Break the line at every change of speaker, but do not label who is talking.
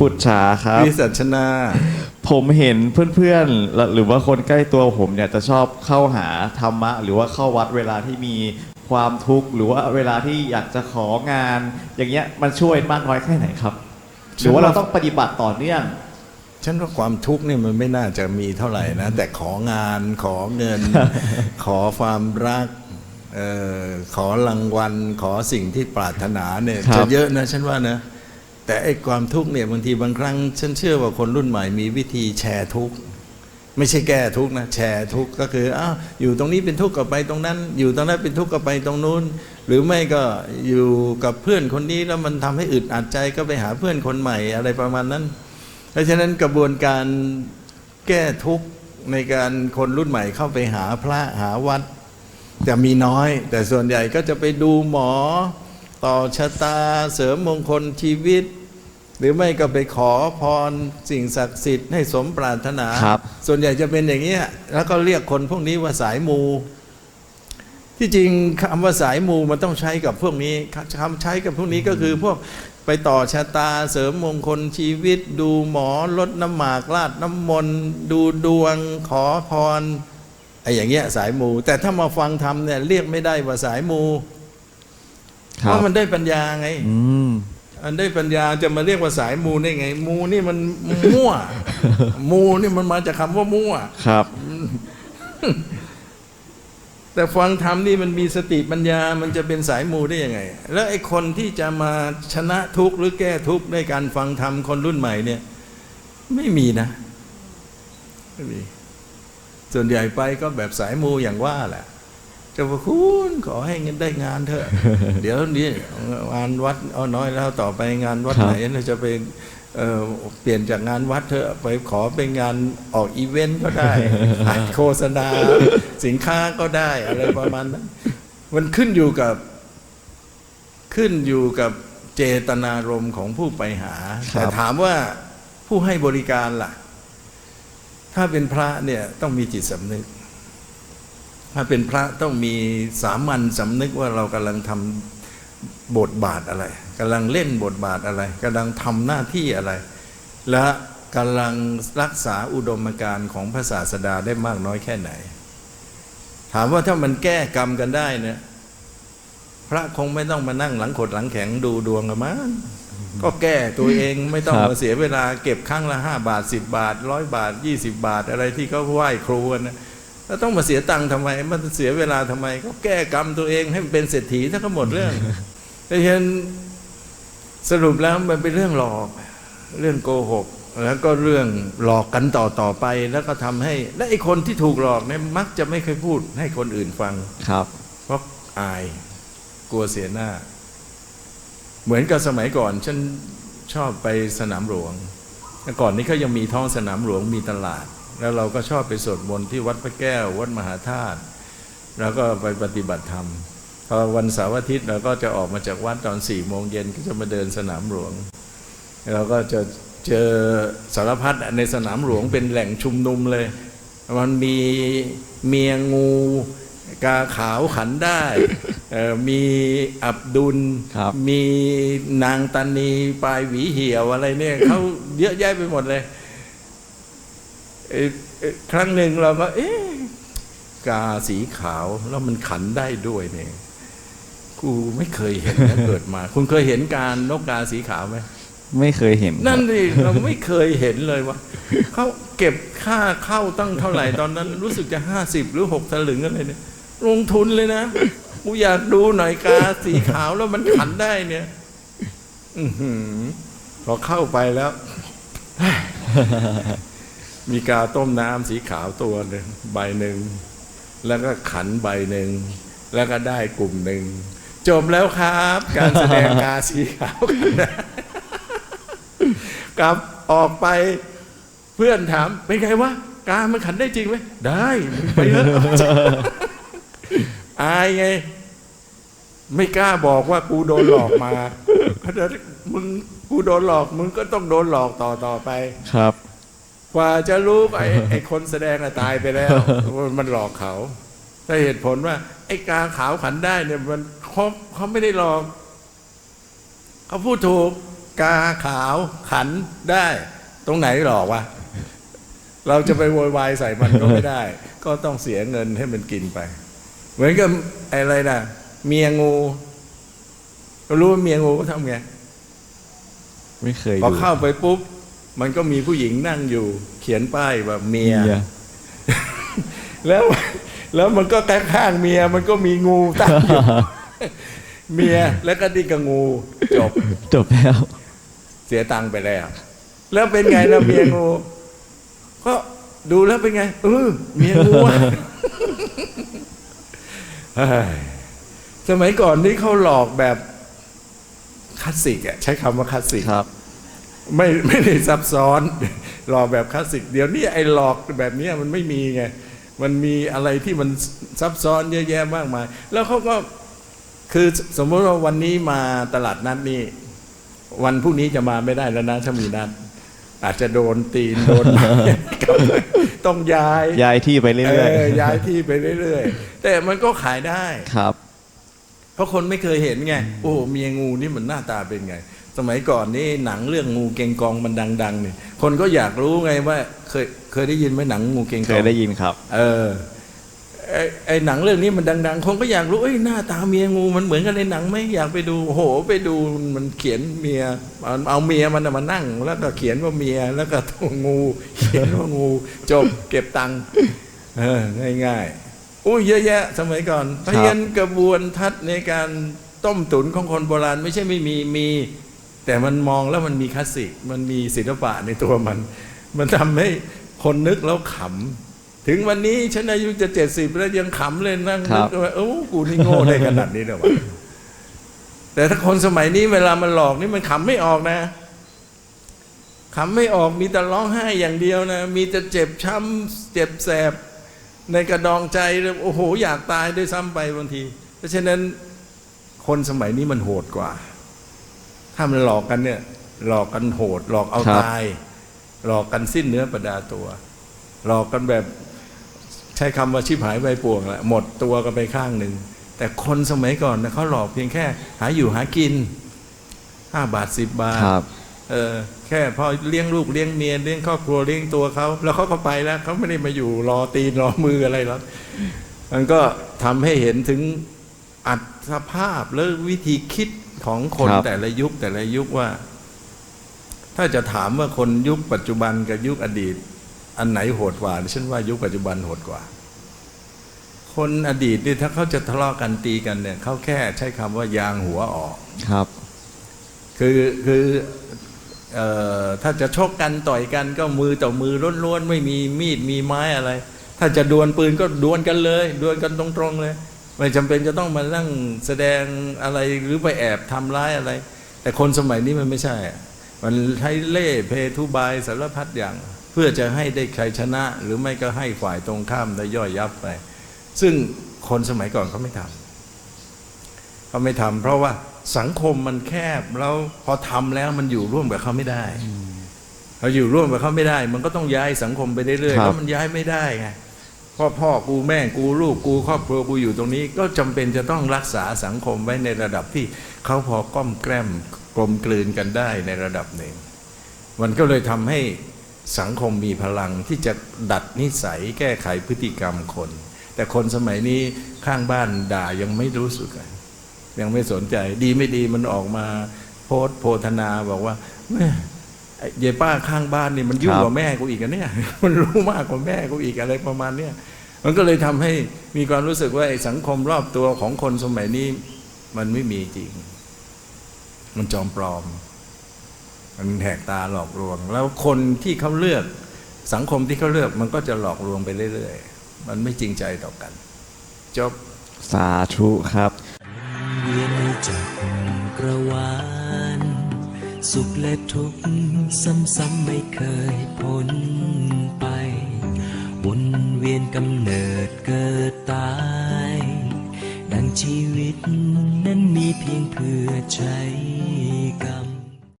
ปุจฉาครับ
วิสัชนา
ผมเห็นเพื่อนๆ หรือว่าคนใกล้ตัวผมเนี่ยจะชอบเข้าหาธรรมะ หรือว่าเข้าวัดเวลาที่มีความทุกข์ หรือว่าเวลาที่อยากจะของาน อย่างเงี้ยมันช่วยมากน้อยแค่ไหนครับ หรือว่าเราต้องปฏิบัติต่อเนื่อง
ฉันว่าความทุกข์เนี่ยมันไม่น่าจะมีเท่าไหร่นะ แต่ของานขอเงิน ขอความรักเอ่อขอรางวัลขอสิ่งที่ปรารถนาเนี่ย
ครับ
จะเยอะนะฉันว่านะ แต่ไอ้ความทุกข์เนี่ยบางทีบางครั้ง ฉันเชื่อว่าคนรุ่นใหม่มีวิธีแชร์ทุกข์ไม่ใช่แก้ทุกข์นะแชร์ทุกข์ก็คืออ้าวอยู่ตรงนี้เป็นทุกข์ก็ไปตรงนั้น อยู่ตรงนั้นเป็นทุกข์ก็ไปตรงนู้น หรือไม่ก็อยู่กับเพื่อนคนนี้แล้วมันทำให้อึดอัดใจก็ไปหาเพื่อนคนใหม่อะไรประมาณนั้น เพราะฉะนั้นกระบวนการแก้ทุกข์ในการคนรุ่นใหม่เข้าไปหาพระหาวัดจะมีน้อย แต่ส่วนใหญ่ก็จะไปดูหมอ ต่อชะตาเสริมมงคลชีวิต หรือไม่ก็ไปขอพรสิ่งศักดิ์สิทธิ์ให้สมปรารถนา
ครับ
ส่วนใหญ่จะเป็นอย่างนี้ยแล้วก็เรียกคนพวกนี้ว่าสายมู ที่จริงคำว่าสายมูมันต้องใช้กับพวกนี้คำใช้กับพวกนี้ก็คือพวกไปต่อชะตาเสริมมงคลชีวิต ดูหมอลดน้ำหมากลาดน้ำมนต์ดูดวงขอพรไอ้อย่างเงี้ยสายมู แต่ถ้ามาฟังธรรมเนี่ยเรียกไม่ได้ว่าสายมู
ค
เพ
รับ
ราะมันได้ปัญญาไง
อืม
อันได้ปัญญาจะมาเรียกว่าสายมูได้ไง มูนี่มันมั่ว มูนี่มันมาจากคำว่ามั่ว
ครับ
แต่ฟังธรรมนี่มันมีสติปัญญา มันจะเป็นสายมูได้ยังไง แล้วไอ้คนที่จะมาชนะทุกข์หรือแก้ทุกข์ด้วยการฟังธรรมคนรุ่นใหม่เนี่ย ไม่มีนะไม่มีส่วนใหญ่ไปก็แบบสายมูอย่างว่าแหละ เจะพระคุณขอให้เงินได้งานเถอะ เดี๋ยวนี้งานวัดเอาน้อยแล้วต่อไปงานวัด
ครับ
ไหนเราจะไปเอ่อเปลี่ยนจากงานวัดเถอะไปขอเป็นงานออกอีเวนต์ก็ได้ขายโฆษณาสินค้าก็ได้อะไรประมาณนั้น มันขึ้นอยู่กับขึ้นอยู่กับเจตนารมณ์ของผู้ไปหา
ครับ
แต่ถามว่าผู้ให้บริการล่ะ ถ้าเป็นพระเนี่ยต้องมีจิตสำนึก ถ้าเป็นพระต้องมีสามัญสำนึกว่าเรากำลังทำบทบาทอะไรกำลังเล่นบทบาทอะไรกำลังทำหน้าที่อะไร และกำลังรักษาอุดมการณ์ของพระศาสดาได้มากน้อยแค่ไหน ถามว่าถ้ามันแก้กรรมกันได้เนี่ยพระคงไม่ต้องมานั่งหลังขดหลังแข็งดูดวงกันมั้งก็แก้ตัวเองไม่ต้อง
ครับ
มาเสียเวลาเก็บครั้งละห้าบาทสิบบาทร้อยบาทยี่สิบบาทอะไรที่เขาไหว้ครูกันนะ แล้วต้องมาเสียตังค์ทำไม มันเสียเวลาทำไม ก็แก้กรรมตัวเองให้มันเป็นเศรษฐีถ้าก็หมดเรื่องแต่เห็นสรุปแล้วมันเป็นเรื่องหลอก เรื่องโกหก แล้วก็เรื่องหลอกกันต่อต่อไป แล้วก็ทำให้ และไอ้คนที่ถูกหลอกเนี่ยมักจะไม่เคยพูดให้คนอื่นฟัง
ครับ
เพราะอายกลัวเสียหน้า เหมือนกับสมัยก่อนฉันชอบไปสนามหลวงแต่ก่อนนี้เขายังมีท้องสนามหลวงมีตลาด แล้วเราก็ชอบไปสวดมนต์ที่วัดพระแก้ว วัดมหาธาตุแล้วก็ไปปฏิบัติธรรมพอวันเสาร์อาทิตย์เราก็จะออกมาจากวัดตอนสี่โมงเย็นก็จะมาเดินสนามหลวงเราก็จะเจอสารพัดในสนามหลวงเป็นแหล่งชุมนุมเลย มันมีเมียงูกาขาวขันได้เอ่อมีอับดุล
ครับ
มีนางตานีปลายหวีเหี่ยวอะไรเนี่ยเขาเยอะแยะไปหมดเลยเอ่อเอ่อ ครั้งหนึ่งเราก็ เอ๊ะกาสีขาวแล้วมันขันได้ด้วยเนี่ยกูไม่เคยเห็นนะเกิดมา คุณเคยเห็นการนกกาสีขาวไหม
ไม่เคยเห็น
นั่น
ครับ
ดิเราไม่เคยเห็นเลยว่าเขาเก็บค่าเข้าตั้งเท่าไหร่ตอนนั้น รู้สึกจะห้าสิบหรือหกถลึงอะไรเนี่ยลงทุนเลยนะกูอยากดูหน่อยกาสีขาวแล้วมันขันได้เนี่ยอือหือพอเข้าไปแล้ว มีกาต้มน้ำสีขาวตัวหนึ่งใบหนึ่ง แล้วก็ขันใบหนึ่ง แล้วก็ได้กลุ่มหนึ่ง จบแล้วครับ การแสดงกาสีขาวกันกลับออกไปเพื่อนถามเป็นไงวะกามันขันได้จริงไหมได้ไปเถอะอายไง ไม่กล้าบอกว่ากูโดนหลอกมาถ้าะมึงกูโดนหลอกมึงก็ต้องโดนหลอกต่อต่อไป
ครับ
กว่าจะรู้ไอ้ไอ้คนแสดงอะตายไปแล้ว มันหลอกเขาแต่เหตุผลว่า ไอ้กาขาวขันได้เนี่ยมันเขาเขาไม่ได้หลอกเขาพูดถูกกาขาวขันได้ ตรงไหนหรอกวะเราจะไปโวยวายใส่มันก็ไม่ได้ ก็ต้องเสียเงินให้มันกินไป เหมือนกับอะไรนะเมียงูเรารู้ว่าเมียงูก็ทำไง
ไม่เคย
พอ
ดู
เข้าไปปุ๊บ มันก็มีผู้หญิงนั่งอยู่ เขียนป้ายว่าเมีย
เมีย
แล้วแล้วมันก็ข้างๆเมียมันก็มีงูตั้งอยู่เมียแล้วก็ดีกับงูจบ
จบแล้ว
เสียตังค์ไปแล้ว แล้วเป็นไงล่ะเมียงูก็ดูแล้วเป็นไงเออเมียงูอะเฮ้ยสมัยก่อนนี่เขาหลอกแบบคลาสสิกอะใช้คำว่าคลาสสิก
ครับ
ไม่ไม่ได้ซับซ้อน หลอกแบบคลาสสิก เดี๋ยวนี้ไอ้หลอกแบบเนี้ยมันไม่มีไง มันมีอะไรที่มันซับซ้อนเยอะแยะมากมาย แล้วเขาก็คือสมมติว่าวันนี้มาตลาดนัดนี่ วันพรุ่งนี้จะมาไม่ได้แล้วนะถ้ามีนัด อาจจะโดนตีนโดนไม้ต้องย้าย
ย้ายที่ไปเรื่อย
เออย้ายที่ไปเรื่อยๆ แต่มันก็ขายได้
ๆครับ
เพราะคนไม่เคยเห็นไง โอ้เมียงูนี่มันหน้าตาเป็นไง สมัยก่อนนี่หนังเรื่องงูเกงกองมันดังๆเนี่ยคนก็อยากรู้ไงว่าเคยเคยได้ยินไหมหนังงูเกงก
เค
อง
ยได้ยินครับ
เออไอ้ไอ้หนังเรื่องนี้มันดัง ๆ คนก็อยากรู้เอ้ยหน้าตาเมียงูมันเหมือนกันในหนังไหมอยากไปดูโอ้โหไปดูมันเขียนเมียเอาเอาเมียมันน่ะมานั่ง แล้วก็เขียนว่าเมียแล้วก็ตัวงูเขียนว่างูจบเก็บตังค์เออง่ายๆอุ้ยเยอะแยะ สมัยก่อนเพราะฉะนั้นกระบวนทัศน์ในการต้มตุ๋นของคนโบราณ ไม่ใช่ไม่มีมี แต่มันมองแล้วมันมีคลาสสิก มันมีศิลปะในตัวมัน มันทำให้คนนึกแล้วขำ ถึงวันนี้ฉันอายุจะเจ็ดสิบแล้วยังขำเลยนั่ง
ครั
นึ
บ
กว่าโอ้กูนี่โง่ได้ขนาดนี้เลยวะแต่ถ้าคนสมัยนี้เวลามันหลอกนี่มันขำไม่ออกนะขำไม่ออกมีแต่ร้องไห้อย่างเดียวนะ มีแต่เจ็บช้ำเจ็บแสบ ในกระดองใจเลยโอ้โห อยากตายด้วยซ้ำไปบางที เพราะฉะนั้นคนสมัยนี้มันโหดกว่า ถ้ามันหลอกกันเนี่ย หลอกกันโหด หลอกเอา
ครับ
ตาย หลอกกันสิ้นเนื้อประดาตัว หลอกกันแบบใช้คำว่าชิบหายใบป่วงแหละหมดตัวกันไปข้างหนึ่ง แต่คนสมัยก่อนนะเขาหลอกเพียงแค่ หาอยู่หากินห้าบาทสิบบาท
ครับ
เออแค่พอเลี้ยงลูกเลี้ยงเมียเลี้ยงครอบครัวเลี้ยงตัวเขาแล้วเขาก็ไปแล้วเขาไม่ได้มาอยู่รอตีนรอมืออะไรหรอกมันก็ทำให้เห็นถึงอัตภาพและวิธีคิด ของคน
ครับ
แต่ละยุคแต่ละยุคว่า ถ้าจะถามว่าคนยุคปัจจุบันกับยุคอดีต อันไหนโหดกว่าฉันว่ายุคปัจจุบันโหดกว่า คนอดีตนี่ถ้าเขาจะทะเลาะกันตีกันเนี่ยเขาแค่ใช้คำว่ายางหัวออก
ครับ
คือคือเอ่อถ้าจะชกกันต่อยกันก็มือต่อมือล้วนๆไม่มีมีดมีไม้อะไร ถ้าจะดวลปืนก็ดวลกันเลย ดวลกันตรงๆเลย ไม่จำเป็นจะต้องมานั่งแสดงอะไรหรือไปแอบทำร้ายอะไร แต่คนสมัยนี้มันไม่ใช่อะมันใช้เล่ห์เพทุบายสารพัดอย่าง เพื่อจะให้ได้ใครชนะ หรือไม่ก็ให้ฝ่ายตรงข้ามได้ย่อยยับไป ซึ่งคนสมัยก่อนเขาไม่ทำเขาไม่ทำเพราะว่าสังคมมันแคบแล้วพอทำแล้วมันอยู่ร่วมกับเขาไม่ได้พออยู่ร่วมกับเขาไม่ได้ มันก็ต้องย้ายสังคมไปเรื่อยๆ
ครับ
แล้วมันย้ายไม่ได้ไง พ่อพ่อกูแม่กูลูกกูครอบครัวกูอยู่ตรงนี้ ก็จำเป็นจะต้องรักษาสังคมไว้ในระดับที่เขาพอก้อมแกล้มกลมกลืนกันได้ในระดับหนึ่ง มันก็เลยทำให้สังคมมีพลังที่จะดัดนิสัยแก้ไขพฤติกรรมคน แต่คนสมัยนี้ข้างบ้านด่ายังไม่รู้สึก ยังไม่สนใจดีไม่ดีมันออกมาโพสโพธนาบอกว่าแม่ไอ้ยายป้าข้างบ้านนี่มันยุ่งกว่าแม่กูอีกอะเนี่ย มันรู้มากกว่าแม่กูอีกอะไรประมาณเนี้ย มันก็เลยทำให้มีความรู้สึกว่าไอ้สังคมรอบตัวของคนสมัยนี้ มันไม่มีจริง มันจอมปลอม มันแหกตาหลอกลวง แล้วคนที่เขาเลือกสังคมที่เขาเลือกมันก็จะหลอกลวงไปเรื่อยๆ มันไม่จริงใจต่อกัน จบ
สาธุครับ
เวียนจักรวาลสุขและทุกข์ซ้ำๆไม่เคยพอ วนเวียนกำเนิดเกิดตาย ดังชีวิตนั้นมีเพียงเพื่อใจ